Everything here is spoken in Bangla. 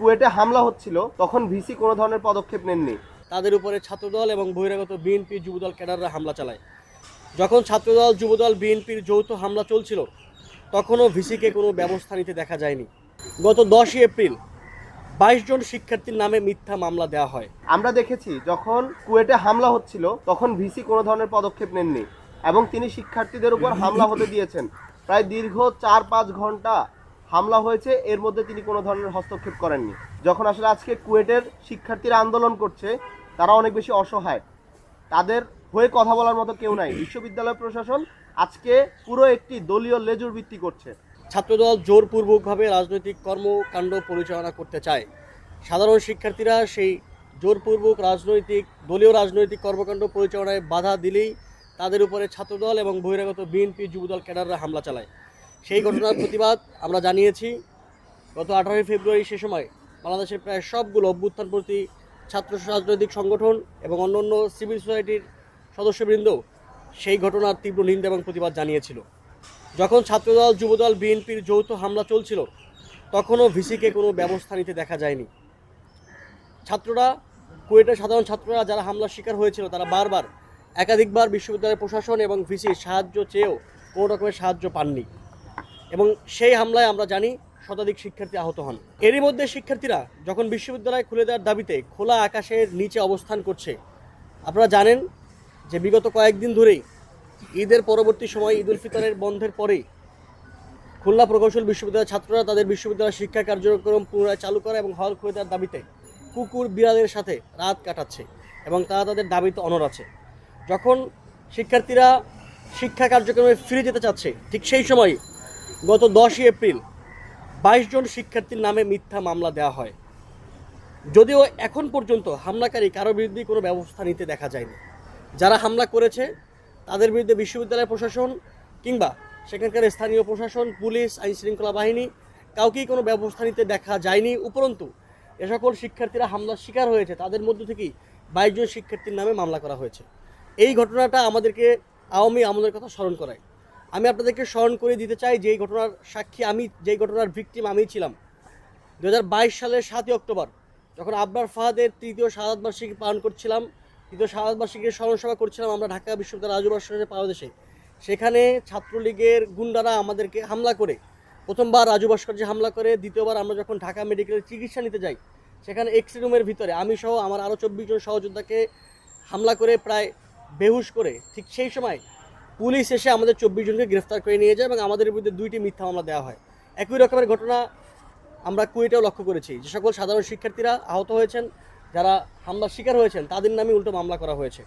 কুয়েটে হামলা হচ্ছিল তখন ভিসি কোনো ধরনের পদক্ষেপ নেননি। তাদের উপরে ছাত্রদল এবং বহিরাগত বিএনপি যুবদল ক্যাডাররা হামলা চালায়। যখন ছাত্রদল যুবদল বিএনপির যৌথ হামলা চলছিল তখনও ভিসিকে কোনো ব্যবস্থা নিতে দেখা যায়নি। গত দশই এপ্রিল বাইশ জন শিক্ষার্থীর নামে মিথ্যা মামলা দেওয়া হয়। আমরা দেখেছি যখন কুয়েটে হামলা হচ্ছিল তখন ভিসি কোনো ধরনের পদক্ষেপ নেননি এবং তিনি শিক্ষার্থীদের উপর হামলা হতে দিয়েছেন। প্রায় দীর্ঘ চার পাঁচ ঘণ্টা হামলা হয়েছে, এর মধ্যে তিনি কোনো ধরনের হস্তক্ষেপ করেননি। যখন আসলে আজকে কুয়েটের শিক্ষার্থীরা আন্দোলন করছে, তারা অনেক বেশি অসহায়। তাদের হয়ে কথা বলার মতো কেউ নাই। বিশ্ববিদ্যালয় প্রশাসন আজকে পুরো একটি দলীয় লেজুর ভিত্তি করছে। ছাত্রদল জোরপূর্বকভাবে রাজনৈতিক কর্মকাণ্ড পরিচালনা করতে চায়। সাধারণ শিক্ষার্থীরা সেই জোরপূর্বক রাজনৈতিক, দলীয় রাজনৈতিক কর্মকাণ্ড পরিচালনায় বাধা দিলেই তাদের উপরে ছাত্রদল এবং বহিরাগত বিএনপি যুবদল ক্যাডাররা হামলা চালায়। সেই ঘটনার প্রতিবাদ আমরা জানিয়েছি। গত আঠারোই ফেব্রুয়ারি সে সময় বাংলাদেশের প্রায় সবগুলো অভ্যুত্থানপ্রতি ছাত্র রাজনৈতিক সংগঠন এবং অন্যান্য সিভিল সোসাইটির সদস্যবৃন্দ সেই ঘটনার তীব্র নিন্দা এবং প্রতিবাদ জানিয়েছিল। যখন ছাত্রদল, যুবদল, বিএনপির যৌথ হামলা চলছিল, তখনও ভিসিকে কোনো ব্যবস্থা নিতে দেখা যায়নি। ছাত্ররা, কুয়েটের সাধারণ ছাত্ররা যারা হামলার শিকার হয়েছিল, তারা বারবার, একাধিকবার বিশ্ববিদ্যালয়ের প্রশাসন এবং ভিসির সাহায্য চেয়েও কোনো রকমের সাহায্য পাননি। এবং সেই হামলায় আমরা জানি শতাধিক শিক্ষার্থী আহত হন। এরই মধ্যে শিক্ষার্থীরা যখন বিশ্ববিদ্যালয় খুলে দেওয়ার দাবিতে খোলা আকাশের নিচে অবস্থান করছে, আপনারা জানেন যে বিগত কয়েকদিন ধরেই ঈদের পরবর্তী সময় ঈদ উল ফিতরের বন্ধের পরেই খুলনা প্রকৌশল বিশ্ববিদ্যালয়ের ছাত্ররা তাদের বিশ্ববিদ্যালয়ের শিক্ষা কার্যক্রম পুনরায় চালু করা এবং হল খুলে দেওয়ার দাবিতে কুকুর বিড়ালের সাথে রাত কাটাচ্ছে এবং তারা তাদের দাবিতে অনর আছে। যখন শিক্ষার্থীরা শিক্ষা কার্যক্রমে ফিরে যেতে চাচ্ছে, ঠিক সেই সময় গত দশই এপ্রিল বাইশ জন শিক্ষার্থীর নামে মিথ্যা মামলা দেওয়া হয়। যদিও এখন পর্যন্ত হামলাকারী কারও বিরুদ্ধে কোনো ব্যবস্থা নিতে দেখা যায়নি। যারা হামলা করেছে, তাদের বিরুদ্ধে বিশ্ববিদ্যালয় প্রশাসন কিংবা সেখানকার স্থানীয় প্রশাসন, পুলিশ আইন শৃঙ্খলা বাহিনী কাউকেই কোনো ব্যবস্থা নিতে দেখা যায়নি। উপরন্তু, এ সকল শিক্ষার্থীরা হামলার শিকার হয়েছে। তাদের মধ্য থেকেই বাইশ জন শিক্ষার্থীর নামে মামলা করা হয়েছে। এই ঘটনাটা আমাদেরকে আওয়ামী আমলের কথা স্মরণ করায়। আমি আপনাদেরকে স্মরণ করে দিতে চাই যে এই ঘটনার সাক্ষী আমি যেই ঘটনার ভিকটিম আমি ছিলাম। দু হাজার বাইশ সালের সাতই অক্টোবর, যখন আবরার ফাহাদের তৃতীয় শাহাদ বার্ষিকী পালন করছিলাম, তৃতীয় শাহাদ বার্ষিকীর স্মরণসভা করছিলাম আমরা ঢাকা বিশ্ববিদ্যালয় রাজু ভাস্কর্যের পাদদেশে। সেখানে ছাত্রলীগের গুন্ডারা আমাদেরকে হামলা করে, প্রথমবার রাজু ভাস্কর্যে হামলা করে, দ্বিতীয়বার আমরা যখন ঢাকা মেডিকেলের চিকিৎসা নিতে যাই, সেখানে এক্স রুমের ভিতরে আমি সহ আমার আরও চব্বিশ জন সহযোদ্ধাকে হামলা করে প্রায় বেহুশ করে, ঠিক সেই সময় পুলিশ এসে আমাদের চব্বিশ জনকে গ্রেফতার করে নিয়ে যায় এবং আমাদের বিরুদ্ধে দুইটি মিথ্যা মামলা দেওয়া হয়। একই রকমের ঘটনা আমরা কুয়েটাও লক্ষ্য করেছি। যে সকল সাধারণ শিক্ষার্থীরা আহত হয়েছেন, যারা হামলার শিকার হয়েছেন, তাদের নামে উল্টো মামলা করা হয়েছে।